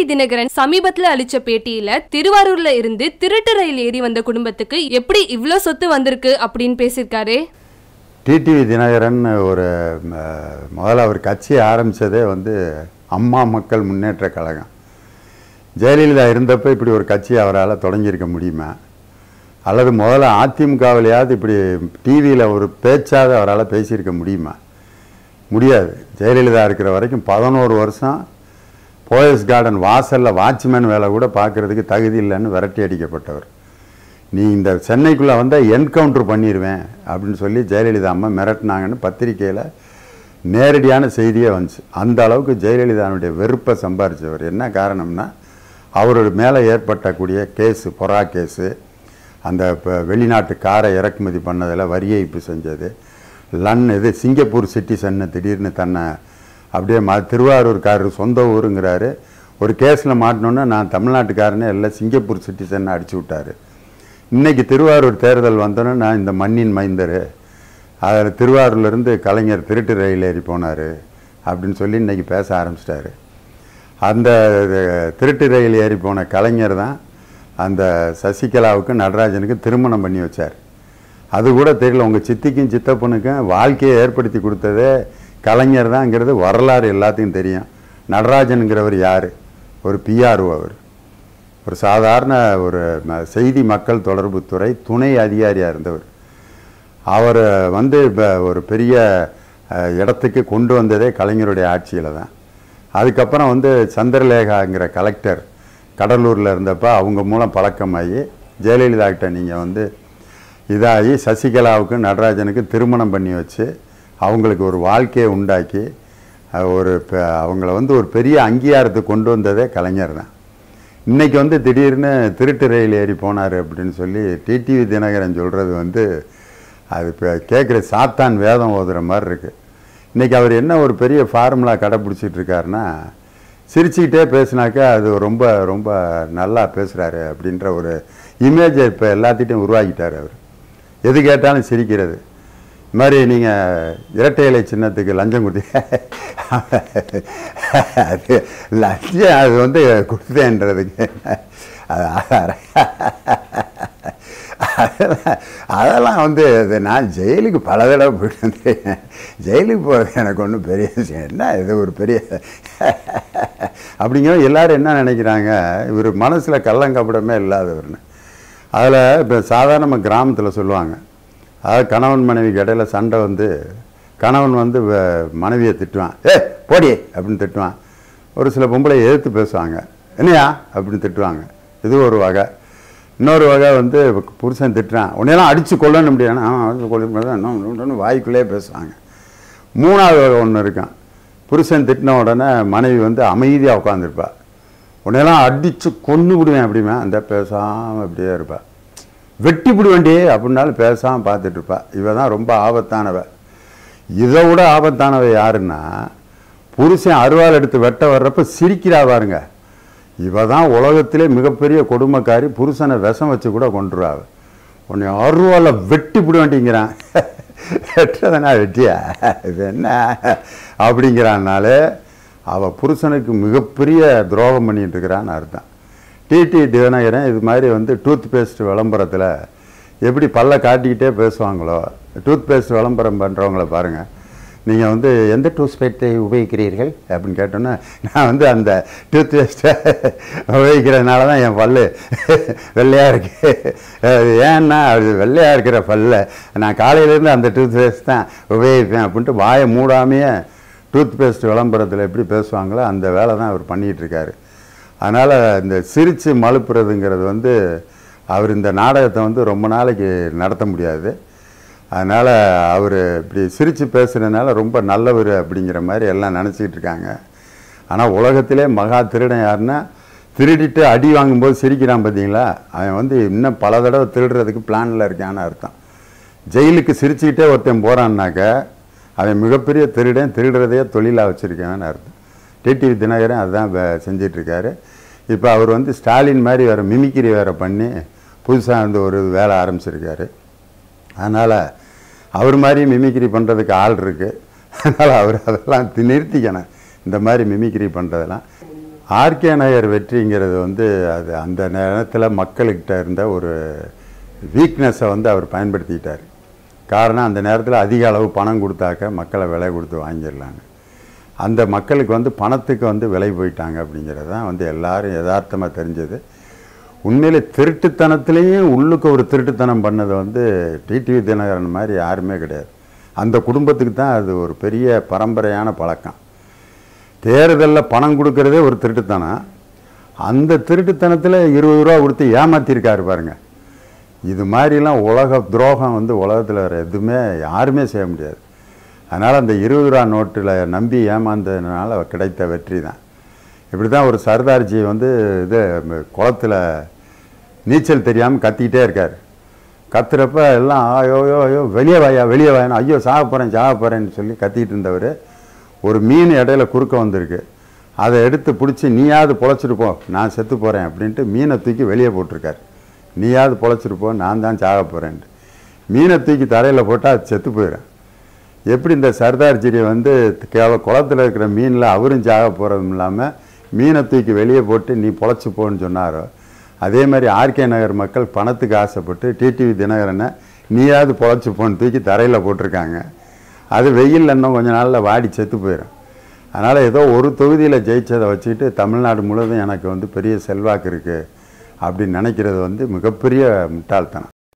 TTV Dinakaran சமீபத்துல அளிச்ச பேட்டியில திருவாரூர்ல இருந்து திருட்டு ரயில் ஏறி வந்த குடும்பத்துக்கு எப்படி இவ்ளோ சொத்து வந்திருக்கு அப்படின்னு பேசியிருக்காரு. டிடிவி தினகரன் ஒரு முதல்ல அவர் கட்சி ஆரம்பித்ததே வந்து அம்மா மக்கள் முன்னேற்ற கழகம். ஜெயலலிதா இருந்தப்போ இப்படி ஒரு கட்சி அவரால் தொடங்கியிருக்க முடியுமா? அல்லது முதல்ல அதிமுகவிலையாவது இப்படி டிவியில் ஒரு பேச்சாவது அவரால் பேசியிருக்க முடியுமா? முடியாது. ஜெயலலிதா இருக்கிற வரைக்கும் பதினோரு வருஷம் போயஸ் கார்டன் வாசலில் வாட்ச்மேன் வேலை கூட பார்க்கறதுக்கு தகுதி இல்லைன்னு விரட்டி அடிக்கப்பட்டவர். நீ இந்த சென்னைக்குள்ளே வந்தால் என்கவுண்டர் பண்ணிடுவேன் அப்படின்னு சொல்லி ஜெயலலிதா அம்மா மிரட்டினாங்கன்னு பத்திரிக்கையில் நேரடியான செய்தியே வந்துச்சு. அந்த அளவுக்கு ஜெயலலிதாவுடைய வெறுப்பை சம்பாரிச்சவர். என்ன காரணம்னா அவரோட மேலே ஏற்பட்டக்கூடிய கேஸு பொறா கேஸு அந்த இப்போ வெளிநாட்டு காரை இறக்குமதி பண்ணதில் வரி ஏய்ப்பு செஞ்சது. லன் இது சிங்கப்பூர் சிட்டிசன்னு திடீர்னு தன்னை அப்படியே மா திருவாரூர்காரர் சொந்த ஊருங்கிறாரு. ஒரு கேஸில் மாட்டினோன்னே நான் தமிழ்நாட்டுக்காரனே எல்லாம் சிங்கப்பூர் சிட்டிசன் அடிச்சு விட்டார். இன்றைக்கி திருவாரூர் தேர்தல் வந்தோன்னே நான் இந்த மண்ணின் மைந்தர். அதில் திருவாரூர்லேருந்து கலைஞர் திருட்டு ரயில் ஏறி போனார் அப்படின்னு சொல்லி இன்னைக்கு பேச ஆரம்பிச்சிட்டாரு. அந்த திருட்டு ரயில் ஏறி போன கலைஞர் தான் அந்த சசிகலாவுக்கு நடராஜனுக்கு திருமணம் பண்ணி வச்சார். அது கூட தெரியல உங்கள் சித்திக்கும் சித்தப்பனுக்கும் வாழ்க்கையை ஏற்படுத்தி கொடுத்ததே கலைஞர் தான்ங்கிறது வரலாறு எல்லாத்தையும் தெரியும். நடராஜனுங்கிறவர் யார்? ஒரு பிஆர்ஓ அவர். ஒரு சாதாரண ஒரு செய்தி மக்கள் தொடர்புத்துறை துணை அதிகாரியாக இருந்தவர். அவர் வந்து இப்போ ஒரு பெரிய இடத்துக்கு கொண்டு வந்ததே கலைஞருடைய ஆட்சியில் தான். அதுக்கப்புறம் வந்து சந்திரலேகாங்கிற கலெக்டர் கடலூரில் இருந்தப்போ அவங்க மூலம் பழக்கமாகி ஜெயலலிதா கிட்ட நீங்கள் வந்து இதாகி சசிகலாவுக்கும் நடராஜனுக்கு திருமணம் பண்ணி வச்சு அவங்களுக்கு ஒரு வாழ்க்கையை உண்டாக்கி ஒரு அவங்கள வந்து ஒரு பெரிய அங்கீகாரத்துக்கு கொண்டு வந்ததே கலைஞர் தான். இன்றைக்கி வந்து திடீர்னு திருட்டு ரயில் ஏறி போனார் அப்படின்னு சொல்லி டிடிவி தினகரன் சொல்கிறது வந்து அது இப்போ கேட்குற சாத்தான் வேதம் ஓதுற மாதிரி இருக்குது இன்றைக்கி அவர் என்ன ஒரு பெரிய ஃபார்முலா கடைப்பிடிச்சிட்ருக்காருன்னா சிரிச்சுக்கிட்டே பேசினாக்கா அது ரொம்ப ரொம்ப நல்லா பேசுகிறாரு அப்படின்ற ஒரு இமேஜை இப்போ எல்லாத்திட்டையும் உருவாக்கிட்டார் அவர். எது கேட்டாலும் சிரிக்கிறது. இது மாதிரி நீங்கள் இரட்டை இலை சின்னத்துக்கு லஞ்சம் கொடுத்தீங்க அது லஞ்சம் அது வந்து கொடுத்தேன்றதுக்கு. அது அதெல்லாம் அதெல்லாம் வந்து அது நான் ஜெயிலுக்கு பல தடவை போயிட்டு வந்தேன். ஜெயிலுக்கு போகிறது எனக்கு ஒன்றும் பெரிய விஷயம். என்ன இது ஒரு பெரிய அப்படிங்கிற எல்லாரும் என்ன நினைக்கிறாங்க? இவர் மனசில் கள்ளங்கப்படமே இல்லாதவர்னு. அதில் இப்போ சாதாரண நம்ம கிராமத்தில் சொல்லுவாங்க. அதாவது கணவன் மனைவிக்கு இடையில சண்டை வந்து கணவன் வந்து வ- மனைவியை திட்டுவான். ஏ போடி அப்படின்னு திட்டுவான். ஒரு சில பொம்பளை எதிர்த்து பேசுவாங்க. என்னையா? அப்படின்னு திட்டுவாங்க. இது ஒரு வகை. இன்னொரு வகை வந்து புருஷன் திட்டுறான். உன்னையெல்லாம் அடித்து கொல்லணும் முடியாது ஆமாம் அடிச்சு கொல்ல வாய்க்குள்ளேயே பேசுவாங்க. மூணாவது வகை ஒன்று இருக்கான். புருஷன் திட்டின உடனே மனைவி வந்து அமைதியாக உட்காந்துருப்பா உன்னையெல்லாம் அடித்து கொன்று விடுவேன் அப்படிமா அந்த பேசாமல் அப்படியே இருப்பாள் வெட்டி விடுவேண்டி அப்படின்னாலும் பேசாமல் பார்த்துட்ருப்பா இவ தான் ரொம்ப ஆபத்தானவ. இதை விட ஆபத்தானவ யாருன்னா புருஷன் அருவாள் எடுத்து வெட்ட வர்றப்ப சிரிக்கிறா பாருங்க. இவ தான் உலகத்திலே மிகப்பெரிய கொடுமைக்காரி புருஷனை விஷம் வச்சு கூட கொண்டுருவாள் உன்னை அருவால வெட்டி விடுவேண்டிங்கிறான் வெட்டுறதுனா வெட்டியா? இது என்ன? அப்படிங்கிறான்னாலே அவள் புருஷனுக்கு மிகப்பெரிய துரோகம் பண்ணிட்டு இருக்கிறான்னு அர்த்தம். டிடி தினகரன் இது மாதிரி வந்து டூத் பேஸ்ட் விளம்பரத்தில் எப்படி பல்ல காட்டிக்கிட்டே பேசுவாங்களோ டூத் பேஸ்ட் விளம்பரம் பண்ணுறவங்கள பாருங்கள் நீங்கள் வந்து எந்த டூத் பேஸ்ட்டை உபயோகிக்கிறீர்கள்? அப்படின்னு கேட்டோன்னா நான் வந்து அந்த டூத் பேஸ்ட்டை உபயோகிக்கிறதுனால தான் என் பல்லு வெள்ளையாக இருக்குது அது ஏன்னா அது வெள்ளையாக இருக்கிற பல்ல நான் காலையிலேருந்து அந்த டூத் பேஸ்ட் தான் உபயோகிப்பேன் அப்படின்ட்டு வாயை மூடாமையே டூத் பேஸ்ட் விளம்பரத்தில் எப்படி பேசுவாங்களோ அந்த வேலை தான் அவர் பண்ணிகிட்ருக்காரு அதனால் இந்த சிரித்து மழுப்புறதுங்கிறது வந்து அவர் இந்த நாடகத்தை வந்து ரொம்ப நாளைக்கு நடத்த முடியாது. அதனால் அவர் இப்படி சிரித்து பேசுகிறதுனால ரொம்ப நல்லவர் அப்படிங்கிற மாதிரி எல்லாம் நினச்சிக்கிட்டு இருக்காங்க. ஆனால் உலகத்திலே மகா திருடன் யாருன்னா திருடிட்டு அடி வாங்கும்போது சிரிக்கிறான் பார்த்தீங்களா அவன் வந்து இன்னும் பல தடவை திருடுறதுக்கு பிளானில் இருக்கான்னு அர்த்தம். ஜெயிலுக்கு சிரிச்சுக்கிட்டே ஒருத்தன் போகிறான்னாக்க அவன் மிகப்பெரிய திருடன் திருடுறதையே தொழிலாக வச்சுருக்கான்னு அர்த்தம். டிடிவி தினகரன் அதுதான் வே- இப்போ அவர் வந்து ஸ்டாலின் மாதிரி வேறு மிமிக்கிரி வேறு பண்ணி புதுசாக வந்து ஒரு வேலை ஆரம்பிச்சிருக்காரு. அதனால் அவர் மாதிரி மிமிக்கிரி பண்ணுறதுக்கு ஆள் இருக்குது அதனால் அவர் அதெல்லாம் தி- நிறுத்திக்கணும். இந்த மாதிரி மிமிக்ரி பண்ணுறதெல்லாம் ஆர்கே நகர் வெற்றிங்கிறது வந்து அது அந்த நேரத்தில் மக்கள்கிட்ட இருந்த ஒரு வீக்னஸை வந்து அவர் பயன்படுத்திக்கிட்டார். காரணம் அந்த நேரத்தில் அதிக அளவு பணம் கொடுத்தாக்க மக்களை விலை கொடுத்து வாங்கிடலான்னு. அந்த மக்களுக்கு வந்து பணத்துக்கு வந்து விலை போயிட்டாங்க அப்படிங்கிறது தான் வந்து எல்லாரும் யதார்த்தமாக தெரிஞ்சது. உண்மையிலே திருட்டுத்தனத்துலேயும் உள்ளுக்கு ஒரு திருட்டுத்தனம் பண்ணது வந்து டிடிவி தினகரன் மாதிரி யாருமே கிடையாது. அந்த குடும்பத்துக்கு தான் அது ஒரு பெரிய பரம்பரையான பழக்கம். தேர்தலில் பணம் கொடுக்கறதே ஒரு திருட்டுத்தனம். அந்த திருட்டுத்தனத்தில் இருபது ரூபா கொடுத்து ஏமாற்றிருக்காரு பாருங்கள் இது மாதிரிலாம் உலக துரோகம் வந்து உலகத்தில் வேறு எதுவுமே யாருமே செய்ய முடியாது. அதனால் அந்த இருபது ரூபா நோட்டில் நம்பி ஏமாந்ததுனால கிடைத்த வெற்றி தான். இப்படி தான் ஒரு சர்தார்ஜி வந்து இது குளத்தில் நீச்சல் தெரியாமல் கத்திக்கிட்டே இருக்கார். கத்துறப்ப எல்லாம் ஆயோ யோ ஐயோ வெளியே வாயா வெளியே வாயா ஐயோ சாக போகிறேன் சாக போகிறேன்னு சொல்லி கத்திக்கிட்டு இருந்தவர். ஒரு மீன் இடையில குறுக்க வந்திருக்கு. அதை எடுத்து பிடிச்சி நீயாவது பொழைச்சிட்டு போ நான் செத்து போகிறேன் அப்படின்ட்டு மீனை தூக்கி வெளியே போட்டிருக்காரு. நீயாவது பொழைச்சிட்டு போ நான் தான் சாக போகிறேன்ட்டு மீனை தூக்கி தரையில் போட்டால் அது செத்து போயிடும் எப்படி இந்த சர்தார்ஜியை வந்து கேவ குளத்தில் இருக்கிற மீனில் அவரும் சாக போகிறதும் இல்லாமல் மீனை தூக்கி வெளியே போட்டு நீ பொழைச்சி போன்னு சொன்னாரோ? அதே மாதிரி ஆர்கே நகர் மக்கள் பணத்துக்கு ஆசைப்பட்டு டிடிவி தினகரனை நீயாவது பொழைச்சி போன்னு தூக்கி தரையில் போட்டிருக்காங்க. அது வெயில் இன்னும் கொஞ்ச நாளில் வாடி செத்து போயிடும் அதனால் ஏதோ ஒரு தொகுதியில் ஜெயித்ததை வச்சுக்கிட்டு தமிழ்நாடு முழுவதும் எனக்கு வந்து பெரிய செல்வாக்கு இருக்குது அப்படின்னு நினைக்கிறது வந்து மிகப்பெரிய முட்டாள்தனம்.